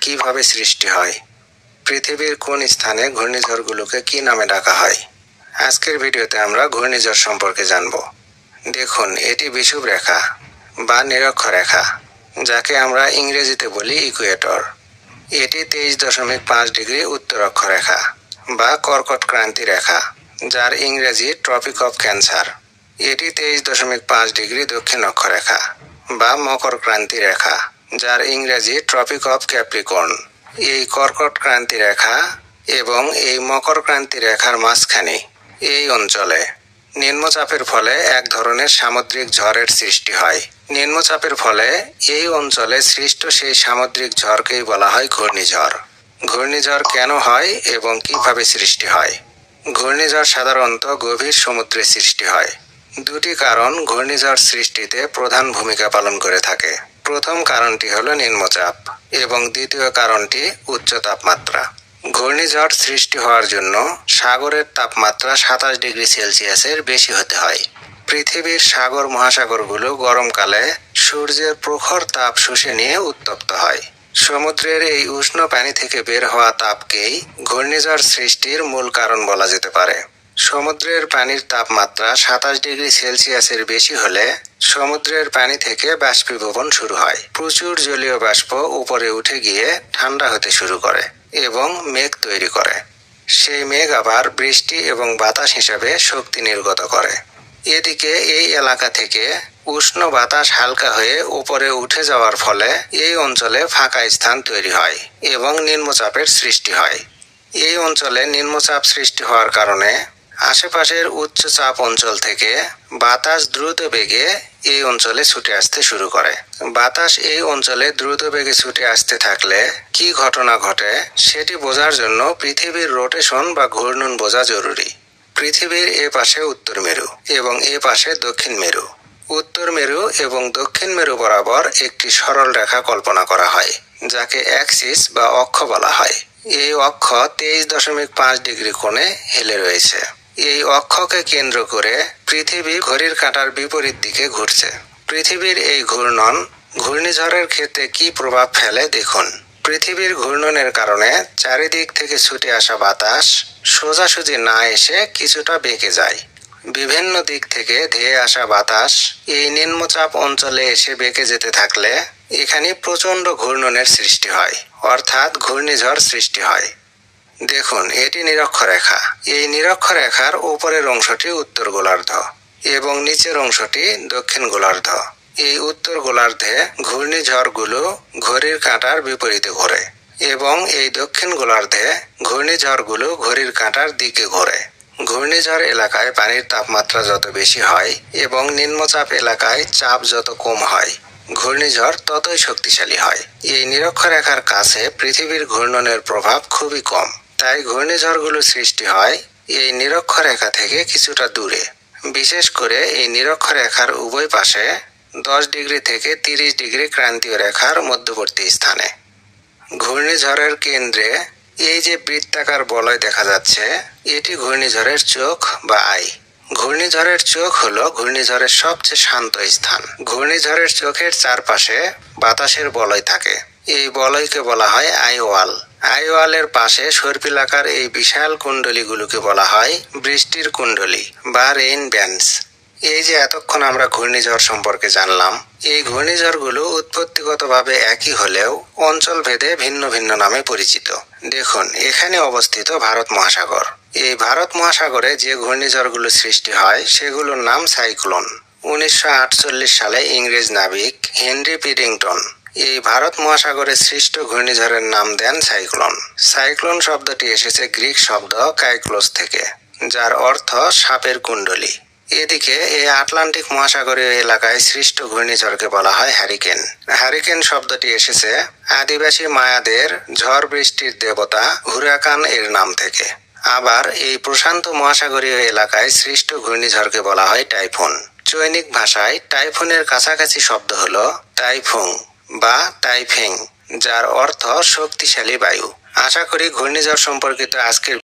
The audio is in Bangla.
কীভাবে সৃষ্টি হয়? পৃথিবীর কোন স্থানে ঘূর্ণিঝড়গুলোকে কি নামে ডাকা হয়? আজকের ভিডিওতে আমরা ঘূর্ণিঝড় সম্পর্কে জানব। দেখুন, এটি বিষুব রেখা বা নিরক্ষরেখা যাকে আমরা ইংরেজিতে বলি ইকুয়েটর এটি তেইশ দশমিক পাঁচ ডিগ্রি উত্তর অক্ষরেখা বা কর্কট ক্রান্তি রেখা, যার ইংরেজি ট্রপিক অফ ক্যান্সার। এটি তেইশ দশমিক পাঁচ ডিগ্রি দক্ষিণ অক্ষরেখা বা মকর ক্রান্তি রেখা। যার ইংরেজি ট্রপিক অফ ক্যাপ্রিকর্ন এই কর্কট ক্রান্তি রেখা এবং এই মকর ক্রান্তি রেখার মাঝখানে এই অঞ্চলে নিম্নচাপের ফলে এক ধরনের সামুদ্রিক ঝড়ের সৃষ্টি হয়। নিম্নচাপের ফলে এই অঞ্চলে সৃষ্ট সেই সামুদ্রিক ঝড়কেই বলা হয় ঘূর্ণিঝড়। ঘূর্ণিঝড় কেন হয় এবং কীভাবে সৃষ্টি হয়? ঘূর্ণিঝড় সাধারণত গভীর সমুদ্রে সৃষ্টি হয়। দুটি কারণ ঘূর্ণিঝড় সৃষ্টিতে প্রধান ভূমিকা পালন করে থাকে। প্রথম কারণটি হলো নিম্নচাপ এবং দ্বিতীয় কারণটি উচ্চ তাপমাত্রা। ঘূর্ণিঝড় সৃষ্টি হওয়ার জন্য সাগরের তাপমাত্রা সাতাশ ডিগ্রি সেলসিয়াসের বেশি হতে হয়। পৃথিবীর সাগর মহাসাগরগুলো গরমকালে সূর্যের প্রখর তাপ শুষে নিয়ে উত্তপ্ত হয়। সমুদ্রের এই উষ্ণ পানি থেকে বের হওয়া তাপকেই ঘূর্ণিঝড় সৃষ্টির মূল কারণ বলা যেতে পারে। সমুদ্রের পানির তাপমাত্রা সাতাশ ডিগ্রি সেলসিয়াসের বেশি হলে সমুদ্রের পানি থেকে বাষ্পীভবন শুরু হয়। প্রচুর জলীয় বাষ্প উপরে উঠে গিয়ে ঠান্ডা হতে শুরু করে এবং মেঘ তৈরি করে। সেই মেঘ আবার বৃষ্টি এবং বাতাস হিসাবে শক্তি নির্গত করে। এদিকে এই এলাকা থেকে উষ্ণ বাতাস হালকা হয়ে উপরে উঠে যাওয়ার ফলে এই অঞ্চলে ফাঁকা স্থান তৈরি হয় এবং নিম্নচাপের সৃষ্টি হয়। এই অঞ্চলে নিম্নচাপ সৃষ্টি হওয়ার কারণে আশেপাশের উচ্চ চাপ অঞ্চল থেকে বাতাস দ্রুত বেগে এই অঞ্চলে ছুটে আসতে শুরু করে। বাতাস এই অঞ্চলে দ্রুত বেগে ছুটে আসতে থাকলে কি ঘটনা ঘটে সেটি বোঝার জন্য পৃথিবীর রোটেশন বা ঘূর্ণন বোঝা জরুরি। পৃথিবীর এ পাশে উত্তর মেরু এবং এ পাশে দক্ষিণ মেরু। উত্তর মেরু এবং দক্ষিণ মেরু বরাবর একটি সরল রেখা কল্পনা করা হয়, যাকে অ্যাক্সিস বা অক্ষ বলা হয়। এই অক্ষ তেইশ দশমিক পাঁচ ডিগ্রি কোণে হেলে রয়েছে। এই অক্ষকে কেন্দ্র করে পৃথিবী ঘড়ির কাঁটার বিপরীত দিকে ঘুরছে। পৃথিবীর এই ঘূর্ণন ঘূর্ণিঝড়ের ক্ষেত্রে কি প্রভাব ফেলে দেখুন। পৃথিবীর ঘূর্ণনের কারণে চারিদিক থেকে ছুটে আসা বাতাস সোজাসুজি না এসে কিছুটা বেঁকে যায়। বিভিন্ন দিক থেকে ধেয়ে আসা বাতাস এই নিম্নচাপ অঞ্চলে এসে বেঁকে যেতে থাকলে এখানে প্রচণ্ড ঘূর্ণনের সৃষ্টি হয়, অর্থাৎ ঘূর্ণিঝড় সৃষ্টি হয়। দেখুন, এটি নিরক্ষরেখা। এই নিরক্ষরেখার উপরের অংশটি উত্তর গোলার্ধ এবং নিচের অংশটি দক্ষিণ গোলার্ধ। এই উত্তর গোলার্ধে ঘূর্ণিঝড়গুলো ঘড়ির কাঁটার বিপরীতে ঘোরে এবং এই দক্ষিণ গোলার্ধে ঘূর্ণিঝড়গুলো ঘড়ির কাঁটার দিকে ঘোরে। ঘূর্ণিঝড় এলাকায় পানির তাপমাত্রা যত বেশি হয় এবং নিম্নচাপ এলাকায় চাপ যত কম হয়, ঘূর্ণিঝড় ততই শক্তিশালী হয়। এই নিরক্ষরেখার কাছে পৃথিবীর ঘূর্ণনের প্রভাব খুবই কম। তাই ঘূর্ণিঝড়গুলো সৃষ্টি হয় এই নিরক্ষরেখা থেকে কিছুটা দূরে। বিশেষ করে এই নিরক্ষরেখার উভয় পাশে দশ ডিগ্রি থেকে তিরিশ ডিগ্রি ক্রান্তীয় রেখার মধ্যবর্তী স্থানে। ঘূর্ণিঝড়ের কেন্দ্রে এই যে বৃত্তাকার বলয় দেখা যাচ্ছে, এটি ঘূর্ণিঝড়ের চোখ বা আই। ঘূর্ণিঝড়ের চোখ হলো ঘূর্ণিঝড়ের সবচেয়ে শান্ত স্থান। ঘূর্ণিঝড়ের চোখের চারপাশে বাতাসের বলয় থাকে। এই বলয়কে বলা হয় আইওয়াল। আইওয়ালের পাশে সর্পিলাকার এই বিশাল কুণ্ডলীগুলোকে বলা হয় বৃষ্টির কুণ্ডলী বা রেইন ব্যান্ডস। এই যে এতক্ষণ আমরা ঘূর্ণিঝড় সম্পর্কে জানলাম, এই ঘূর্ণিঝড়গুলো উৎপত্তিগতভাবে একই হলেও অঞ্চল ভেদে ভিন্ন ভিন্ন নামে পরিচিত। দেখুন, এখানে অবস্থিত ভারত মহাসাগর। এই ভারত মহাসাগরে যে ঘূর্ণিঝড়গুলো সৃষ্টি হয়, সেগুলোর নাম সাইক্লোন। উনিশশো আটচল্লিশ সালে ইংরেজ নাবিক হেনরি পিডিংটন এই ভারত মহাসাগরে সৃষ্ট ঘূর্ণিঝড়ের নাম দেন সাইক্লোন। সাইক্লোন শব্দটি এসেছে গ্রিক শব্দ কাইক্লোস থেকে, যার অর্থ সাপের কুণ্ডলী। এদিকে এই আটলান্টিক মহাসাগরীয় এলাকায় সৃষ্ট ঘূর্ণিঝড়কে বলা হয় হ্যারিকেন। হ্যারিকেন শব্দটি এসেছে আদিবাসী মায়াদের ঝড় বৃষ্টির দেবতা হুরাকান এর নাম থেকে। আবার এই প্রশান্ত মহাসাগরীয় এলাকায় সৃষ্ট ঘূর্ণিঝড়কে বলা হয় টাইফুন। চৈনিক ভাষায় টাইফুনের কাছাকাছি শব্দ হলো টাইফুং। বা টাইফেং যার অর্থ শক্তিশালী বায়ু। আশা করি ঘূর্ণিঝড় সম্পর্কিত আজকের